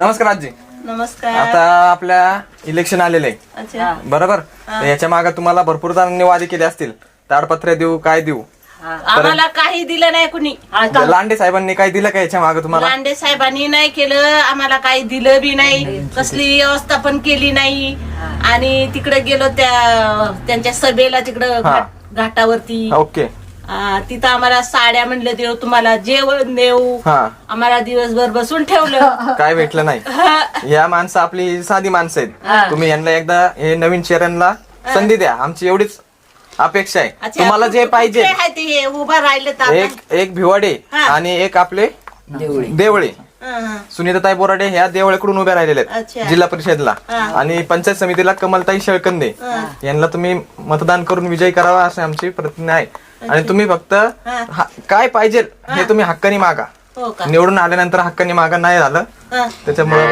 नमस्कार आजी. नमस्कार. आता आपल्या इलेक्शन आलेलं. आहे अच्छा बरोबर? तर याच्या मागे तुम्हाला भरपूर जणांनी वादे केले असतील. ताडपत्रे देऊ काय देऊ? आम्हाला काही दिलं नाही कुणी. लांडे साहेबांनी काय दिलं का याच्या मागे तुम्हाला? लांडे साहेबांनी नाही केलं आम्हाला काही दिलं बी नाही. कसली व्यवस्था पण केली नाही. आणि तिकडे गेलो त्या त्यांच्या सभेला तिकडं हा. घाट- घाटावरती. ओके. आ, तिथं आम्हाला साड्या म्हणलं देऊ तुम्हाला जेवण देऊ. हा. आम्हाला दिवसभर बसून ठेवलं. काय भेटलं नाही. या माणसं आपली साधी माणसं आहेत. तुम्ही यांना एकदा हे नवीन चेहऱ्यांना संधी द्या. आमची एवढीच अपेक्षा आहे. अच्छा, तुम्हाला जे पाहिजे. आहे ते हे उभा राहिले तर? एक एक भिवाडे हा. आणि एक आपले देवळे. सुनीताताई बोराडे ह्या देवळेकडून उभ्या राहिलेल्या आहेत. जिल्हा परिषदला. आणि पंचायत समितीला कमलताई शेळकंदे. यांना तुम्ही मतदान करून विजयी करावा अशी आमची प्रतिज्ञा आहे. आणि तुम्ही फक्त काय पाहिजे हे तुम्ही हक्कानी मागा. हो निवडून आल्यानंतर हक्कानी मागा नाही झालं. त्याच्यामुळे